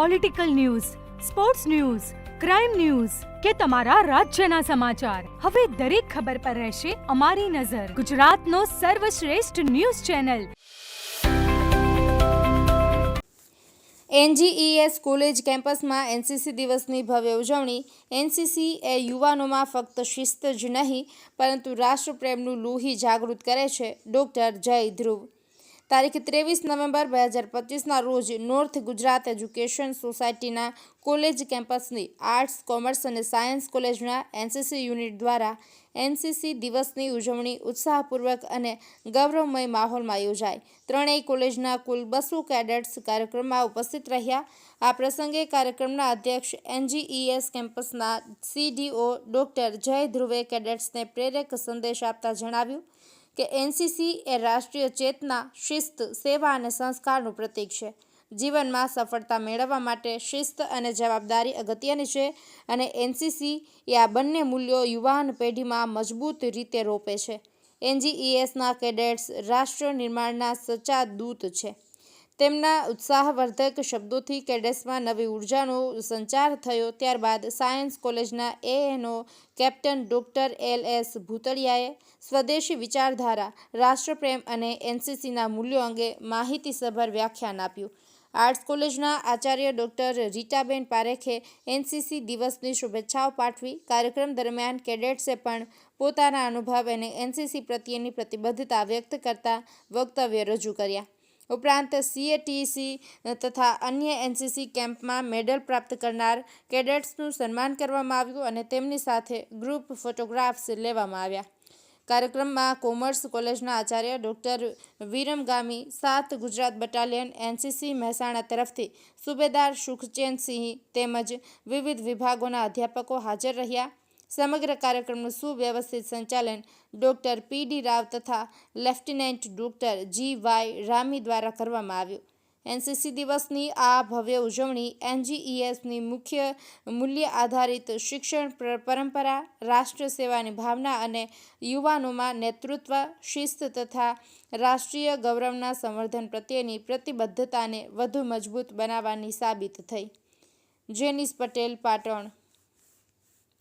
Political news sports news crime news કે તમારા રાજ્યના સમાચાર. હવે દરેક ખબર પર રહેશે અમારી નજર. ગુજરાતનો સર્વશ્રેષ્ઠ ન્યૂઝ ચેનલ. એનજીઈએસ કોલેજ કેમ્પસમાં એનસીસી દિવસની ભવ્ય ઉજવણી. એનસીસી એ યુવાનોમાં ફક્ત શિસ્ત જ નહીં, પરંતુ રાષ્ટ્રપ્રેમનું લોહી જાગૃત કરે છે. ડૉક્ટર જય ધ્રુવ. તારીખ ત્રેવીસ નવેમ્બર બે હજાર પચીસના રોજ નોર્થ ગુજરાત એજ્યુકેશન સોસાયટીના કોલેજ કેમ્પસની આર્ટ્સ કોમર્સ અને સાયન્સ કોલેજના એનસીસી યુનિટ દ્વારા એનસીસી દિવસની ઉજવણી ઉત્સાહપૂર્વક અને ગૌરવમય માહોલમાં યોજાઈ. ત્રણેય કોલેજના કુલ બસો કેડેટ્સ કાર્યક્રમમાં ઉપસ્થિત રહ્યા. આ પ્રસંગે કાર્યક્રમના અધ્યક્ષ એનજીઈએસ કેમ્પસના સીડીઓ ડોક્ટર જય ધ્રુવે કેડેટ્સને પ્રેરક સંદેશ આપતા જણાવ્યું. કે એનસીસી એ રાષ્ટ્રીય ચેતના, શિસ્ત, સેવા અને સંસ્કારનું પ્રતીક છે. જીવનમાં સફળતા મેળવવા માટે શિસ્ત અને જવાબદારી અગત્યની છે અને એનસીસી એ આ બંને મૂલ્યો યુવાન પેઢીમાં મજબૂત રીતે રોપે છે. એનજીઈએસના કેડેટ્સ રાષ્ટ્ર નિર્માણના સચ્ચા દૂત છે. તેમના ઉત્સાહવર્ધક શબ્દોથી કેડેટ્સમાં નવી ઉર્જાનો સંચાર થયો. ત્યારબાદ સાયન્સ કોલેજના ANO captain doctor L S ભૂતળિયાએ સ્વદેશી વિચારધારા, રાષ્ટ્રપ્રેમ અને એનસીસીના મૂલ્યો અંગે માહિતીસભર વ્યાખ્યાન આપ્યું. આર્ટ્સ કોલેજના આચાર્ય ડોક્ટર રીટાબેન પારેખે એનસીસી દિવસની શુભેચ્છાઓ પાઠવી. કાર્યક્રમ દરમિયાન કેડેટ્સે પણ પોતાના અનુભવ અને એનસીસી પ્રત્યેની પ્રતિબદ્ધતા વ્યક્ત કરતા વક્તવ્ય રજૂ કર્યા. ઉપરાંત સીએટીસી તથા અન્ય એનસીસી કેમ્પમાં મેડલ પ્રાપ્ત કરનાર કેડેટ્સનું સન્માન કરવામાં આવ્યું અને તેમની સાથે ગ્રુપ ફોટોગ્રાફ્સ લેવામાં આવ્યા. કાર્યક્રમમાં કોમર્સ કોલેજના આચાર્ય ડૉક્ટર વિરમગામી, સાત ગુજરાત બટાલિયન એનસીસી મહેસાણા તરફથી સુબેદાર સુખચેનસિંહ તેમજ વિવિધ વિભાગોના અધ્યાપકો હાજર રહ્યા. સમગ્ર કાર્યક્રમનું સુવ્યવસ્થિત સંચાલન ડોક્ટર પી ડી રાવ તથા lieutenant doctor G Y Rami દ્વારા કરવામાં આવ્યું. એનસીસી દિવસની આ ભવ્ય ઉજવણી એનજીઈએસની મુખ્ય મૂલ્ય આધારિત શિક્ષણ પરંપરા, રાષ્ટ્ર સેવાની ભાવના અને યુવાનોમાં નેતૃત્વ, શિસ્ત તથા રાષ્ટ્રીય ગૌરવના સંવર્ધન પ્રત્યેની પ્રતિબદ્ધતાને વધુ મજબૂત બનાવવાની સાબિત થઈ. જેનિસ પટેલ, પાટણ.